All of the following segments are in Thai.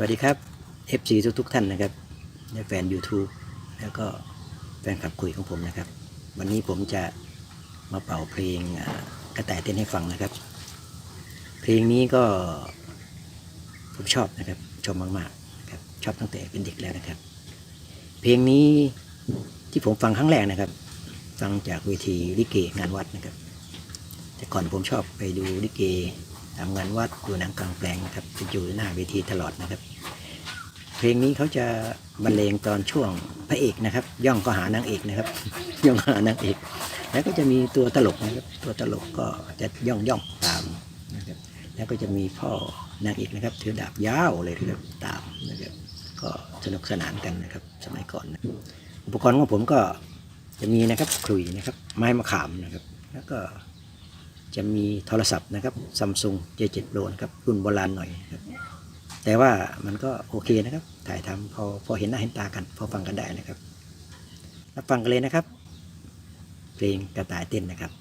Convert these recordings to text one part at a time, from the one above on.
สวัสดีครับ FC ทุกทุกท่านนะครับและแฟน YouTube แล้วก็แฟนขับคุยของผมนะครับ วันนี้ผมจะมาเป่าเพลงกระแตเต้นให้ฟังนะครับ เพลงนี้ก็ผมชอบนะครับชอบมากๆครับชอบตั้งแต่เป็นเด็กแล้วนะครับ เพลงนี้ที่ผมฟังครั้งแรกนะครับ ฟังจากเวทีลิเกงานวัดนะครับ แต่ก่อนผมชอบไปดูลิเก ตามงานวัดดูหนังกลางแปลงนะครับจะอยู่หน้าเวทีตลอดนะครับ เพลงนี้เขาจะบรรเลงตอนช่วงพระเอกนะครับ ย่องก็หานางเอกนะครับ ย่องหานางเอก แล้วก็จะมีตัวตลกนะครับ ตัวตลกก็จะย่องย่องตามนะครับ แล้วก็จะมีพ่อนางเอกนะครับถือดาบยาวเลยนะครับตามนะครับ ก็สนุกสนานกันนะครับ สมัยก่อนนะอุปกรณ์ของผมก็จะมีนะครับขลุ่ยนะครับ ไม้มะขามนะครับ แล้วก็ จะมีโทรศัพท์นะครับซัมซุง J7 Pro นะครับรุ่นโบราณหน่อยครับแต่ว่ามันก็โอเคนะครับ ถ่ายทำพอพอเห็นหน้าเห็นตากัน พอฟังกันได้นะครับรับฟังกันเลยนะครับ เพลงกระต่ายเต้นนะครับ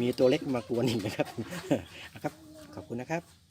มีตัวเล็กมากวนอีกนะครับ ครับ ขอบคุณนะครับ